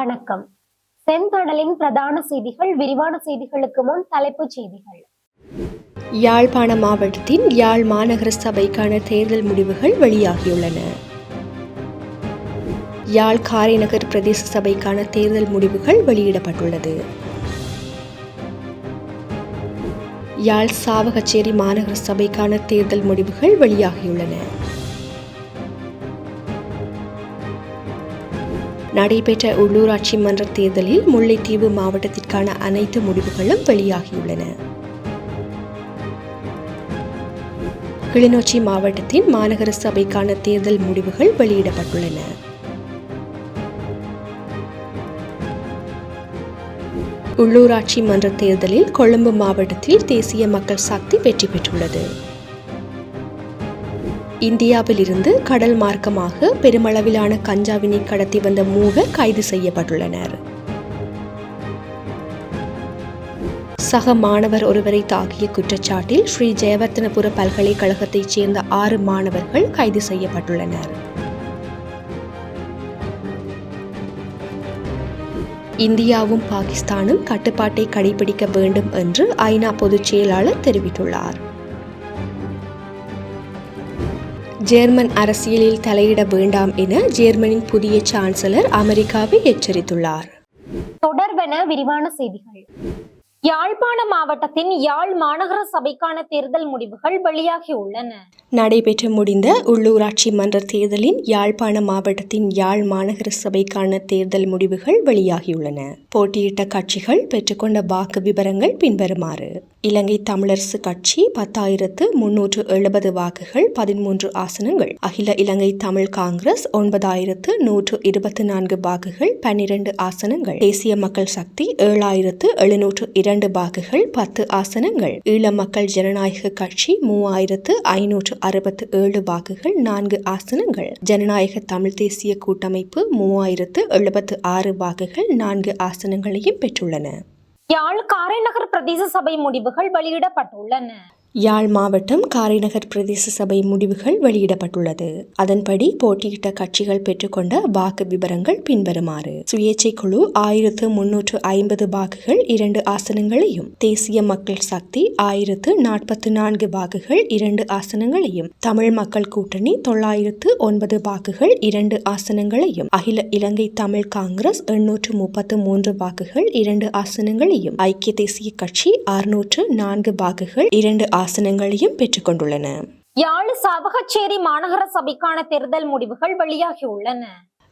வணக்கம். செந்தடலின் பிரதான செய்திகள் விரிவான செய்திகளுக்கு முன் தலைப்புச் செய்திகள். யாழ்ப்பாண மாவட்டத்தின் யாழ் மாநகர சபைக்கான தேர்தல் முடிவுகள் வெளியாகியுள்ளன. யாழ் காரைநகர் பிரதேச சபைக்கான தேர்தல் முடிவுகள் வெளியிடப்பட்டுள்ளது. யாழ் சாவகச்சேரி மாநகர சபைக்கான தேர்தல் முடிவுகள் வெளியாகியுள்ளன. நடைபெற்ற உள்ளூராட்சி மன்ற தேர்தலில் முல்லைத்தீவு மாவட்டத்திற்கான அனைத்து முடிவுகளும் வெளியாகியுள்ளன. கிளிநொச்சி மாவட்டத்தின் மாநகர சபைக்கான தேர்தல் முடிவுகள் வெளியிடப்பட்டுள்ளன. உள்ளூராட்சி மன்ற தேர்தலில் கொழும்பு மாவட்டத்தில் தேசிய மக்கள் சக்தி வெற்றி பெற்றுள்ளது. இந்தியாவிலிருந்து கடல் மார்க்கமாக பெருமளவிலான கஞ்சாவினை கடத்தி வந்த மூவர் கைது செய்யப்பட்டுள்ளனர். சக மாணவர் ஒருவரை தாக்கிய குற்றச்சாட்டில் ஸ்ரீ ஜெயவர்த்தனபுர பல்கலைக்கழகத்தைச் சேர்ந்த ஆறு மாணவர்கள் கைது செய்யப்பட்டுள்ளனர். இந்தியாவும் பாகிஸ்தானும் கட்டுப்பாட்டை கடைபிடிக்க வேண்டும் என்று ஐநா பொதுச் செயலாளர் தெரிவித்துள்ளார். ஜெர்மன் அரசியலில் தலையிட வேண்டாம் என ஜெர்மனின் புதிய சான்சலர் அமெரிக்காவை எச்சரித்துள்ளார். தொடர்பென விரிவான செய்திகள். யாழ்ப்பாண மாவட்டத்தின் யாழ் மாநகர சபைக்கான தேர்தல் முடிவுகள் வெளியாகியுள்ளன நடைபெற்று முடிந்த உள்ளூராட்சி மன்ற தேர்தலின் யாழ்ப்பாண மாவட்டத்தின் யாழ் மாநகர சபைக்கான தேர்தல் முடிவுகள் வெளியாகியுள்ளன. போட்டியிட்ட கட்சிகள் பெற்றுக்கொண்ட வாக்கு விவரங்கள் பின்வருமாறு. இலங்கை தமிழரசு கட்சி பத்தாயிரத்து முன்னூற்று எழுபது வாக்குகள் பதிமூன்று ஆசனங்கள். அகில இலங்கை தமிழ் காங்கிரஸ் ஒன்பதாயிரத்து நூற்று இருபத்தி நான்கு வாக்குகள் பன்னிரண்டு ஆசனங்கள். தேசிய மக்கள் சக்தி ஏழாயிரத்து எழுநூற்று இரண்டு வாக்குகள் பத்து ஆசனங்கள். ஈழ மக்கள் ஜனநாயக கட்சி மூவாயிரத்து ஐநூற்று அறுபத்து ஏழு வாக்குகள் நான்கு ஆசனங்கள். ஜனநாயக தமிழ் தேசிய கூட்டமைப்பு மூவாயிரத்து எழுபத்து ஆறு வாக்குகள் நான்கு ஆசனங்களையும் பெற்றுள்ளன. யாழ் காரைநகர் பிரதேச சபை முடிவுகள் வெளியிடப்பட்டுள்ளன. யாழ் மாவட்டம் காரைநகர் பிரதேச சபை முடிவுகள் வெளியிடப்பட்டுள்ளது. அதன்படி போட்டியிட்ட கட்சிகள் பெற்றுக்கொண்ட வாக்கு விவரங்கள் பின்வருமாறு. சுயேட்சை குழு ஆயிரத்து முன்னூற்று ஐம்பது வாக்குகள் இரண்டு ஆசனங்களையும். தேசிய மக்கள் சக்தி ஆயிரத்து நாற்பத்து நான்கு வாக்குகள் இரண்டு ஆசனங்களையும். தமிழ் மக்கள் கூட்டணி தொள்ளாயிரத்து ஒன்பது வாக்குகள் இரண்டு ஆசனங்களையும். அகில இலங்கை தமிழ் காங்கிரஸ் எண்ணூற்று முப்பத்து மூன்று வாக்குகள் இரண்டு ஆசனங்களையும். ஐக்கிய தேசிய கட்சி அறுநூற்று நான்கு வாக்குகள் இரண்டு ஆசனங்களையும் பெற்றுக்கொண்டுள்ளன. யாழ் சாவகச்சேரி மாநகர சபைக்கான தேர்தல் முடிவுகள் வெளியாகியுள்ளன.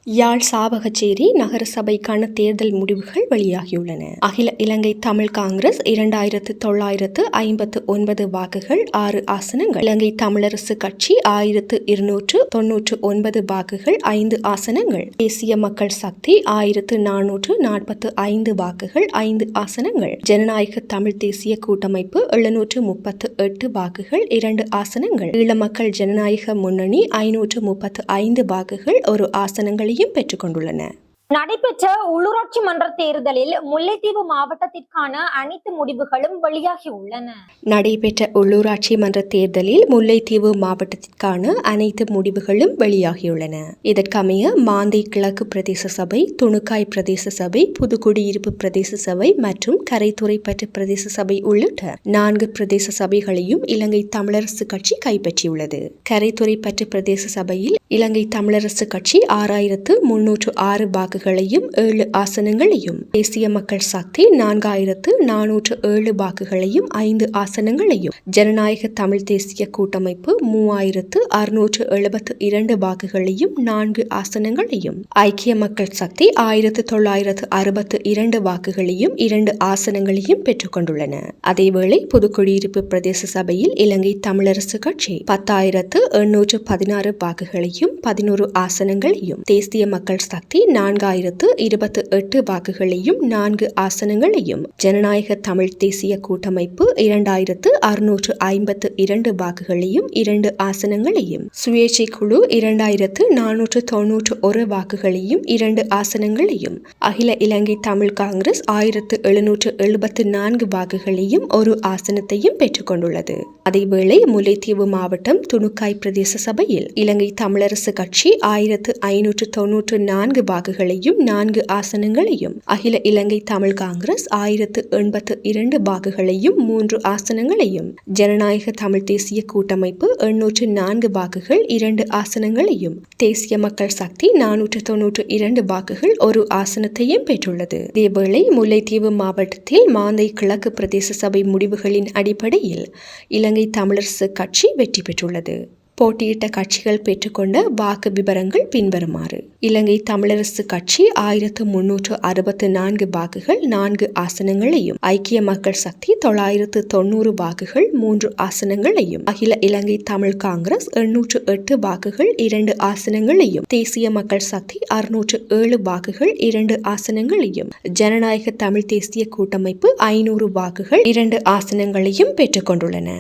யாழ் சாவகச்சேரி நகரசபைக்கான தேர்தல் முடிவுகள் வெளியாகியுள்ளன. அகில இலங்கை தமிழ் காங்கிரஸ் இரண்டாயிரத்து தொள்ளாயிரத்து ஐம்பத்து ஒன்பது வாக்குகள் ஆறு ஆசனங்கள். இலங்கை தமிழரசு கட்சி ஆயிரத்து இருநூற்று தொன்னூற்று ஒன்பது வாக்குகள் ஐந்து ஆசனங்கள். தேசிய மக்கள் சக்தி ஆயிரத்து நானூற்று நாற்பத்து ஐந்து வாக்குகள் ஐந்து ஆசனங்கள். ஜனநாயக தமிழ் தேசிய கூட்டமைப்பு எழுநூற்று முப்பத்து எட்டு வாக்குகள் இரண்டு ஆசனங்கள். ஈழ மக்கள் ஜனநாயக முன்னணி ஐநூற்று முப்பத்து ஐந்து வாக்குகள் ஒரு ஆசனங்கள் ஆசனங்களையும் பெற்றுக்கொண்டுள்ளன. நடைபெற்ற உள்ளூராட்சி மன்ற தேர்தலில் முல்லைத்தீவு மாவட்டத்திற்கான அனைத்து முடிவுகளும் வெளியாகியுள்ளன நடைபெற்ற உள்ளூராட்சி மன்ற தேர்தலில் முல்லைத்தீவு மாவட்டத்திற்கான அனைத்து முடிவுகளும் வெளியாகியுள்ளன. இதற்கமைய மாந்தை கிழக்கு பிரதேச சபை துணுக்காய் பிரதேச சபை புதுக்குடியிருப்பு பிரதேச சபை மற்றும் கரைத்துறைப்பற்று பிரதேச சபை உள்ளிட்ட நான்கு பிரதேச சபைகளையும் இலங்கை தமிழரசு கட்சி கைப்பற்றியுள்ளது. கரைத்துறைப்பற்று பிரதேச சபையில் இலங்கை தமிழரசு கட்சி ஆறாயிரத்து முன்னூற்று ஆறு வாக்குகளையும் ஏழு ஆசனங்களையும். தேசிய மக்கள் சக்தி நான்காயிரத்து நானூற்று ஏழு வாக்குகளையும் ஐந்து ஆசனங்களையும். ஜனநாயக தமிழ் தேசிய கூட்டமைப்பு மூவாயிரத்து அறுநூற்று எழுபத்து இரண்டு வாக்குகளையும் நான்கு ஆசனங்களையும். ஐக்கிய மக்கள் சக்தி ஆயிரத்து தொள்ளாயிரத்து அறுபத்து இரண்டு வாக்குகளையும் இரண்டு ஆசனங்களையும் பெற்றுக்கொண்டுள்ளன அதேவேளை புதுக்குடியிருப்பு பிரதேச சபையில் இலங்கை தமிழரசு கட்சி பத்தாயிரத்து எண்ணூற்று பதினாறு வாக்குகளையும் பதினோரு ஆசனங்களையும். தேசிய மக்கள் சக்தி நான்கு நான்காயிரத்து இருபத்து எட்டு வாக்குகளையும் நான்கு ஆசனங்களையும் ஜனநாயக தமிழ் தேசிய கூட்டமைப்பு இரண்டாயிரத்து அறுநூற்று ஐம்பத்து இரண்டு வாக்குகளையும் இரண்டு ஆசனங்களையும் சுயேட்சை குழு இரண்டாயிரத்து நானூற்று தொன்னூற்று ஒரு வாக்குகளையும் இரண்டு ஆசனங்களையும் அகில இலங்கை தமிழ் காங்கிரஸ் ஆயிரத்து எழுநூற்று எழுபத்து நான்கு வாக்குகளையும் ஒரு ஆசனத்தையும் பெற்றுக்கொண்டுள்ளது அதேவேளை முல்லைத்தீவு மாவட்டம் துணுக்காய் பிரதேச சபையில் இலங்கை தமிழரசு கட்சி ஆயிரத்து ஐநூற்று தொன்னூற்று நான்கு வாக்குகளையும் நான்கு ஆசனங்களையும் அகில இலங்கை தமிழ் காங்கிரஸ் ஆயிரத்து எண்பத்து இரண்டு வாக்குகளையும் மூன்று ஆசனங்களையும் ஜனநாயக தமிழ் தேசிய கூட்டமைப்பு எண்ணூற்று நான்கு வாக்குகள் இரண்டு ஆசனங்களையும் தேசிய மக்கள் சக்தி நானூற்று தொன்னூற்று இரண்டு வாக்குகள் ஒரு ஆசனத்தையும் பெற்றுள்ளது. இதேவேளை முல்லைத்தீவு மாவட்டத்தில் மாந்தை கிழக்கு பிரதேச சபை முடிவுகளின் அடிப்படையில் இலங்கை தமிழரசு கட்சி வெற்றி பெற்றுள்ளது. போட்டியிட்ட கட்சிகள் பெற்றுக்கொண்ட வாக்கு விவரங்கள் பின்வருமாறு. இலங்கை தமிழரசு கட்சி ஆயிரத்து முன்னூற்று அறுபத்து நான்கு வாக்குகள் நான்கு ஆசனங்களையும் ஐக்கிய மக்கள் சக்தி தொள்ளாயிரத்து தொண்ணூறு வாக்குகள் மூன்று ஆசனங்களையும் அகில இலங்கை தமிழ் காங்கிரஸ் எண்ணூற்று எட்டு வாக்குகள் இரண்டு ஆசனங்களையும் தேசிய மக்கள் சக்தி அறுநூற்று ஏழு வாக்குகள் இரண்டு ஆசனங்களையும் ஜனநாயக தமிழ் தேசிய கூட்டமைப்பு ஐநூறு வாக்குகள் இரண்டு ஆசனங்களையும் பெற்றுக்கொண்டுள்ளன.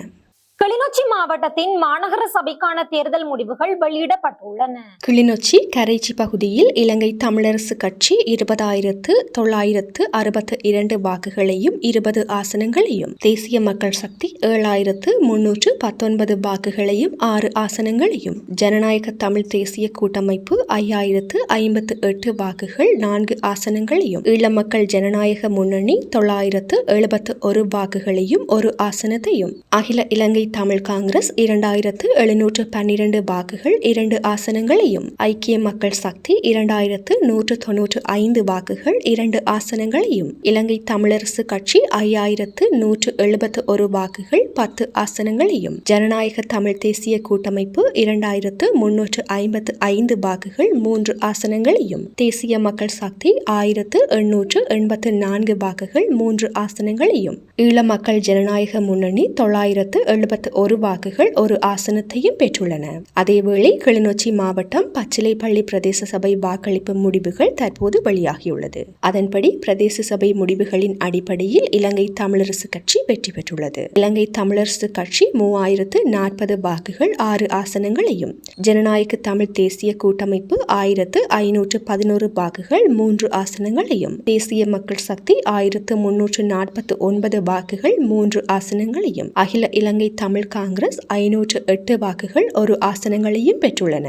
கிளிநொச்சி மாவட்டத்தின் மாநகர சபைக்கான தேர்தல் முடிவுகள் வெளியிடப்பட்டுள்ளன. கிளிநொச்சி கரைச்சி பகுதியில் இலங்கை தமிழரசு கட்சி இருபதாயிரத்து தொள்ளாயிரத்து அறுபத்து இரண்டு வாக்குகளையும் இருபது ஆசனங்களையும் தேசிய மக்கள் சக்தி ஏழாயிரத்து முன்னூற்று பத்தொன்பது வாக்குகளையும் ஆறு ஆசனங்களையும் ஜனநாயக தமிழ் தேசிய கூட்டமைப்பு ஐயாயிரத்து ஐம்பத்து எட்டு வாக்குகள் நான்கு ஆசனங்களையும் ஈழ மக்கள் ஜனநாயக முன்னணி தொள்ளாயிரத்து எழுபத்து ஒரு வாக்குகளையும் ஒரு ஆசனத்தையும் அகில இலங்கை தமிழ் காங்கிரஸ் இரண்டாயிரத்து எழுநூற்று பன்னிரண்டு வாக்குகள் இரண்டு ஆசனங்களையும் ஐக்கிய மக்கள் சக்தி இரண்டாயிரத்து நூற்று தொன்னூற்று ஐந்து வாக்குகள் இரண்டு ஆசனங்களையும் இலங்கை தமிழரசு கட்சி ஐயாயிரத்து நூற்று எழுபத்து ஒரு வாக்குகள் பத்து ஆசனங்களையும் ஜனநாயக தமிழ் தேசிய கூட்டமைப்பு இரண்டாயிரத்து முன்னூற்று ஐம்பத்து ஐந்து வாக்குகள் மூன்று ஆசனங்களையும் தேசிய மக்கள் சக்தி ஆயிரத்து எண்ணூற்று எண்பத்து நான்கு வாக்குகள் மூன்று ஆசனங்களையும் ஈழ மக்கள் ஜனநாயக முன்னணி தொள்ளாயிரத்து எழுபத்து ஒரு வாக்குகள் ஒரு ஆசனத்தையும் பெற்றுள்ளன. அதேவேளை கிளிநொச்சி மாவட்டம் பச்சிலைப்பள்ளி பிரதேச சபை வாக்களிப்பு முடிவுகள் தற்போது வெளியாகியுள்ளது. அதன்படி பிரதேச சபை முடிவுகளின் அடிப்படையில் இலங்கை தமிழரசு கட்சி வெற்றி பெற்றுள்ளது. இலங்கை தமிழரசு கட்சி மூவாயிரத்து நாற்பது வாக்குகள் ஆறு ஆசனங்களையும் ஜனநாயக தமிழ் தேசிய கூட்டமைப்பு ஆயிரத்து ஐநூற்று பதினோரு வாக்குகள் மூன்று ஆசனங்களையும் தேசிய மக்கள் சக்தி ஆயிரத்து முன்னூற்று நாற்பத்து ஒன்பது வாக்குகள் மூன்று ஆசனங்களையும் அகில இலங்கை தமிழ் தமிழ் காங்கிரஸ் ஐநூற்று எட்டு வாக்குகள் ஒரு ஆசனங்களையும் பெற்றுள்ளன.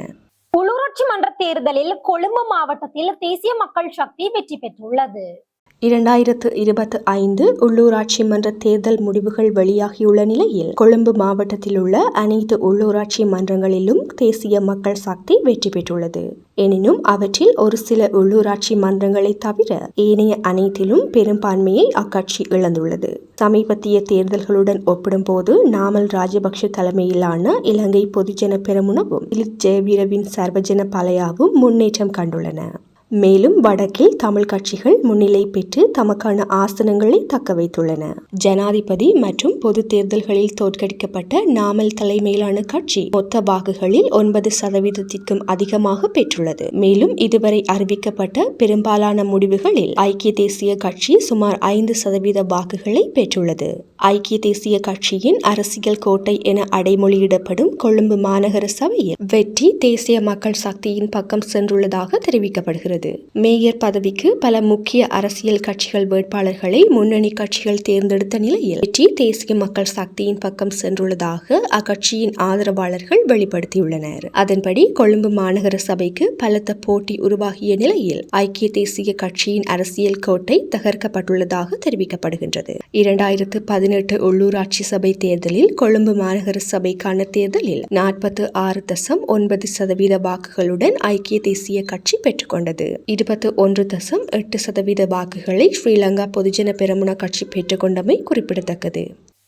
உள்ளூராட்சி மன்ற தேர்தலில் கொழும்பு மாவட்டத்தில் தேசிய மக்கள் சக்தி வெற்றி பெற்றுள்ளது. இரண்டாயிரத்து இருபத்தி ஐந்து உள்ளூராட்சி மன்ற தேர்தல் முடிவுகள் வெளியாகியுள்ள நிலையில் கொழும்பு மாவட்டத்தில் உள்ள அனைத்து உள்ளூராட்சி மன்றங்களிலும் தேசிய மக்கள் சக்தி வெற்றி பெற்றுள்ளது. எனினும் அவற்றில் ஒரு சில உள்ளூராட்சி மன்றங்களை தவிர ஏனைய அனைத்திலும் பெரும்பான்மையை அக்கட்சி இழந்துள்ளது. சமீபத்திய தேர்தல்களுடன் ஒப்பிடும்போது நாமல் ராஜபக்ஷ தலைமையிலான இலங்கை பொதுஜன பெருமுனவும் இலித் ஜெயவீரவின் சர்வஜன பலையாவும் முன்னேற்றம் கண்டுள்ளன. மேலும் வடக்கில் தமிழ் கட்சிகள் முன்னிலை பெற்று தமக்கான ஆசனங்களை தக்க வைத்துள்ளன. ஜனாதிபதி மற்றும் பொது தேர்தல்களில் தோற்கடிக்கப்பட்ட நாமல் தலைமையிலான கட்சி மொத்த வாக்குகளில் ஒன்பது சதவீதத்திற்கும் அதிகமாக பெற்றுள்ளது. மேலும் இதுவரை அறிவிக்கப்பட்ட பெரும்பாலான முடிவுகளில் ஐக்கிய தேசிய கட்சி சுமார் ஐந்து சதவீத வாக்குகளை பெற்றுள்ளது. ஐக்கிய தேசிய கட்சியின் அரசியல் கோட்டை என அடைமொழியிடப்படும் கொழும்பு மாநகர சபையில் வெற்றி தேசிய மக்கள் சக்தியின் பக்கம் சென்றுள்ளதாக தெரிவிக்கப்படுகிறது. மேயர் பதவிக்கு பல முக்கிய அரசியல் கட்சிகள் வேட்பாளர்களை முன்னணி கட்சிகள் தேர்ந்தெடுத்த நிலையில் வெற்றி தேசிய மக்கள் சக்தியின் பக்கம் சென்றுள்ளதாக அக்கட்சியின் ஆதரவாளர்கள் வெளிப்படுத்தியுள்ளனர். அதன்படி கொழும்பு மாநகர சபைக்கு பலத்த போட்டி உருவாகிய நிலையில் ஐக்கிய தேசிய கட்சியின் அரசியல் கோட்டை தகர்க்கப்பட்டுள்ளதாக தெரிவிக்கப்படுகின்றது. இரண்டாயிரத்து பதினெட்டு உள்ளூராட்சி சபை தேர்தலில் கொழும்பு மாநகர சபைக்கான தேர்தலில் நாற்பத்து ஆறு தசம் ஒன்பது சதவீத வாக்குகளுடன் ஐக்கிய தேசிய கட்சி பெற்றுக்கொண்டது. இருபத்து ஒன்று தசம் எட்டு சதவீத வாக்குகளை ஸ்ரீலங்கா பொதுஜன பெரமுன கட்சி பெற்றுக்கொண்டமை குறிப்பிடத்தக்கது.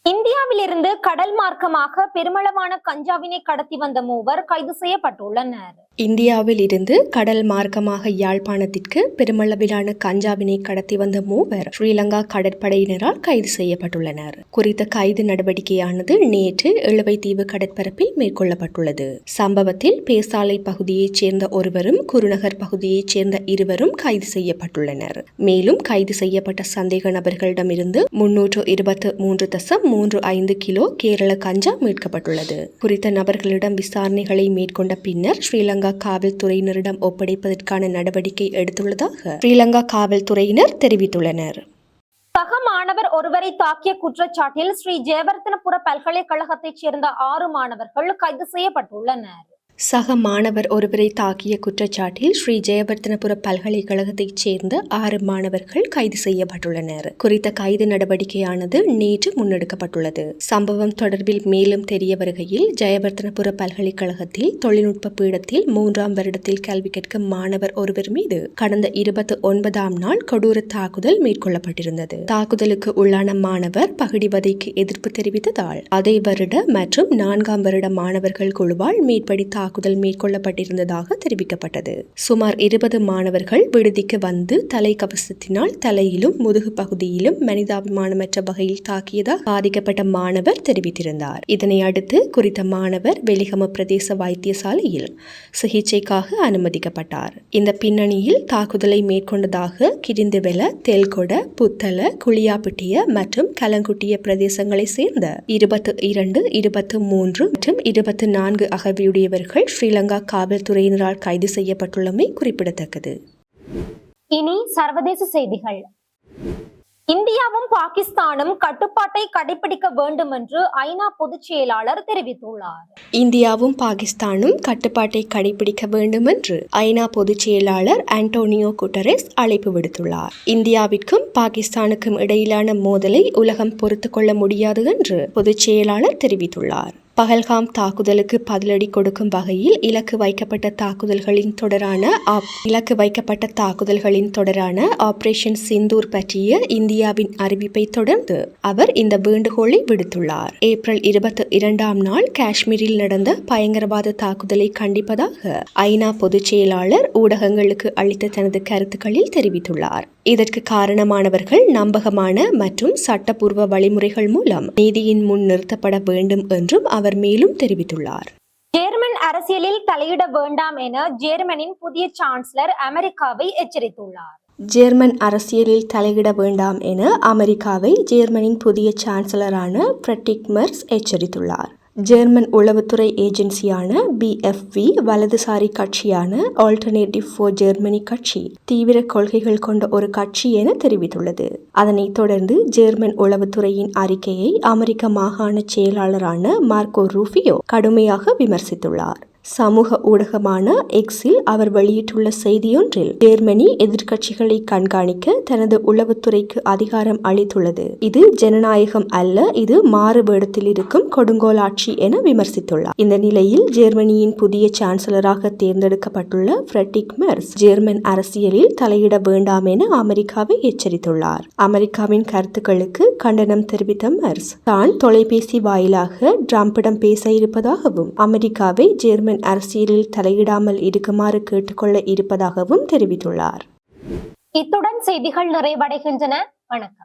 இந்தியாவிலிருந்து கடல் மார்க்கமாக பெருமளவான கஞ்சாவினை கடத்தி வந்த மூவர் கைது செய்யப்பட்டுள்ளனர். இந்தியாவில் இருந்து கடல் மார்க்கமாக யாழ்ப்பாணத்திற்கு பெருமளவிலான கஞ்சாவினை கடத்தி வந்த மூவர் ஸ்ரீலங்கா கடற்படையினரால் கைது செய்யப்பட்டுள்ளனர். குறித்த கைது நடவடிக்கையானது நேற்று இழுவைத்தீவு கடற்பரப்பில் மேற்கொள்ளப்பட்டுள்ளது. சம்பவத்தில் பேசாலை பகுதியைச் சேர்ந்த ஒருவரும் குருநகர் பகுதியைச் சேர்ந்த இருவரும் கைது செய்யப்பட்டுள்ளனர். மேலும் கைது செய்யப்பட்ட சந்தேக நபர்களிடமிருந்து முன்னூற்று இருபத்து மூன்று தசம் மூன்று ஐந்து கிலோ கேரள கஞ்சா மீட்கப்பட்டுள்ளது. குறித்த நபர்களிடம் விசாரணைகளை மேற்கொண்ட பின்னர் ஸ்ரீலங்கா காவல்துறையினரிடம் ஒப்படைப்பதற்கான நடவடிக்கை எடுத்துள்ளதாக ஸ்ரீலங்கா காவல்துறையினர் தெரிவித்துள்ளனர். சக மாணவர் ஒருவரை தாக்கிய குற்றச்சாட்டில் ஸ்ரீ ஜெயவர்த்தனபுர பல்கலைக்கழகத்தைச் சேர்ந்த ஆறு மாணவர்கள் கைது செய்யப்பட்டுள்ளனர். சக மாணவர் ஒருவரை தாக்கிய குற்றச்சாட்டில் ஸ்ரீ ஜெயவர்த்தனபுர பல்கலைக்கழகத்தைச் சேர்ந்த ஆறு மாணவர்கள் கைது செய்யப்பட்டுள்ளனர். குறித்த கைது நடவடிக்கையானது நேற்று முன்னெடுக்கப்பட்டுள்ளது. சம்பவம் தொடர்பில் மேலும் தெரிய வருகையில் ஜெயவர்த்தனபுர பல்கலைக்கழகத்தில் தொழில்நுட்ப பீடத்தில் மூன்றாம் வருடத்தில் கல்வி கேட்கும் மாணவர் ஒருவர் மீது கடந்த இருபத்தி ஒன்பதாம் நாள் கொடூர தாக்குதல் மேற்கொள்ளப்பட்டிருந்தது. தாக்குதலுக்கு உள்ளான மாணவர் பகுடிவதைக்கு எதிர்ப்பு தெரிவித்ததால் அதே வருட மற்றும் நான்காம் வருட மாணவர்கள் குழுவால் மேற்படி தாக்குதல் மேற்கொள்ளப்பட்டிருந்ததாக தெரிவிக்கப்பட்டது. சுமார் இருபது மாணவர்கள் விடுதிக்கு வந்து தலைக்கவசத்தினால் தலையிலும் முதுகு பகுதியிலும் மனிதாபிமானமற்ற வகையில் தாக்கியதாக பாதிக்கப்பட்ட மாணவர் தெரிவித்திருந்தார். இதனை அடுத்து குறித்த மாணவர் வெலிகம பிரதேச வைத்தியசாலையில் சிகிச்சைக்காக அனுமதிக்கப்பட்டார். இந்த பின்னணியில் தாக்குதலை மேற்கொண்டதாக கிரிந்துவெல தெல்கொட புத்தல குளியாப்பிட்டிய மற்றும் கலங்குட்டிய பிரதேசங்களை சேர்ந்த இருபத்து இரண்டு இருபத்து மூன்று மற்றும் இருபத்து நான்கு அகவியுடையவர்கள் ஸ்ரீலங்கா காவல்துறையினரால் கைது செய்யப்பட்டுள்ளமை குறிப்பிடத்தக்கது. இனி சர்வதேச செய்திகள். இந்தியாவும் பாகிஸ்தானும் கட்டுப்பாட்டை கடைபிடிக்க வேண்டும் என்று ஐநா பொதுச் செயலாளர் தெரிவித்துள்ளார். இந்தியாவும் பாகிஸ்தானும் கட்டுப்பாட்டை கடைபிடிக்க வேண்டும் என்று ஐநா பொதுச் செயலாளர் ஆண்டோனியோ குட்டரெஸ் அழைப்பு விடுத்துள்ளார். இந்தியாவிற்கும் பாகிஸ்தானுக்கும் இடையிலான மோதலை உலகம் பொறுத்துக் கொள்ள முடியாது என்று பொதுச் செயலாளர் தெரிவித்துள்ளார். பகல்காம் தாக்குதலுக்கு பதிலடி கொடுக்கும் வகையில் இலக்கு வைக்கப்பட்ட தாக்குதல்களின் தொடரான ஆப்- இலக்கு வைக்கப்பட்ட தாக்குதல்களின் தொடரான ஆபரேஷன் சிந்தூர் பற்றிய இந்தியாவின் அறிவிப்பை தொடர்ந்து அவர் இந்த வேண்டுகோளை விடுத்துள்ளார். ஏப்ரல் இருபத்தி இரண்டாம் நாள் காஷ்மீரில் நடந்த பயங்கரவாத தாக்குதலை கண்டிப்பதாக ஐநா பொதுச் செயலாளர் ஊடகங்களுக்கு அளித்த தனது கருத்துக்களில் தெரிவித்துள்ளார். இதற்கு காரணமானவர்கள் நம்பகமான மற்றும் சட்டப்பூர்வ வழிமுறைகள் மூலம் நீதியின் முன் நிறுத்தப்பட வேண்டும் என்றும் அவர் மேலும் தெரிவித்துள்ளார். ஜேர்மன் அரசியலில் தலையிட வேண்டாம் என ஜேர்மனின் புதிய சான்சலர் அமெரிக்காவை எச்சரித்துள்ளார். ஜெர்மன் அரசியலில் தலையிட வேண்டாம் என அமெரிக்காவை ஜெர்மனின் புதிய சான்சலரான ஃப்ரெட்ரிக் மெர்ஸ் எச்சரித்துள்ளார். ஜெர்மன் உளவுத்துறை ஏஜென்சியான பிஎஃப்வி வலதுசாரி கட்சியான ஆல்டர்னேட்டிவ் ஃபார் ஜெர்மனி கட்சி தீவிர கொள்கைகள் கொண்ட ஒரு கட்சி என தெரிவித்துள்ளது. அதனைத் தொடர்ந்து ஜெர்மன் உளவுத்துறையின் அறிக்கையை அமெரிக்க மாகாண செயலாளரான மார்க்கோ ரூபியோ கடுமையாக விமர்சித்துள்ளார். சமூக ஊடகமான எக்ஸில் அவர் வெளியிட்டுள்ள செய்தியொன்றில் ஜெர்மனி எதிர்க்கட்சிகளை கண்காணிக்க தனது உளவுத்துறைக்கு அதிகாரம் அளித்துள்ளது. இது ஜனநாயகம் அல்ல இது மாறுபடத்தில் இருக்கும் கொடுங்கோலாட்சி என விமர்சித்துள்ளார். இந்த நிலையில் ஜெர்மனியின் புதிய சான்சலராக தேர்ந்தெடுக்கப்பட்டுள்ள பிரெட்டிக் மெர்ஸ் ஜெர்மன் அரசியலில் தலையிட வேண்டாம் என அமெரிக்காவை எச்சரித்துள்ளார். அமெரிக்காவின் கருத்துக்களுக்கு கண்டனம் தெரிவித்த மெர்ஸ் தான் தொலைபேசி வாயிலாக டிரம்பிடம் பேச இருப்பதாகவும் அமெரிக்காவை ஜெர்மன் அரசியலில் தலையிடாமல் இருக்குமாறு கேட்டுக்கொள்ள இருப்பதாகவும் தெரிவித்துள்ளார். இத்துடன் செய்திகள் நிறைவடைகின்றன. வணக்கம்.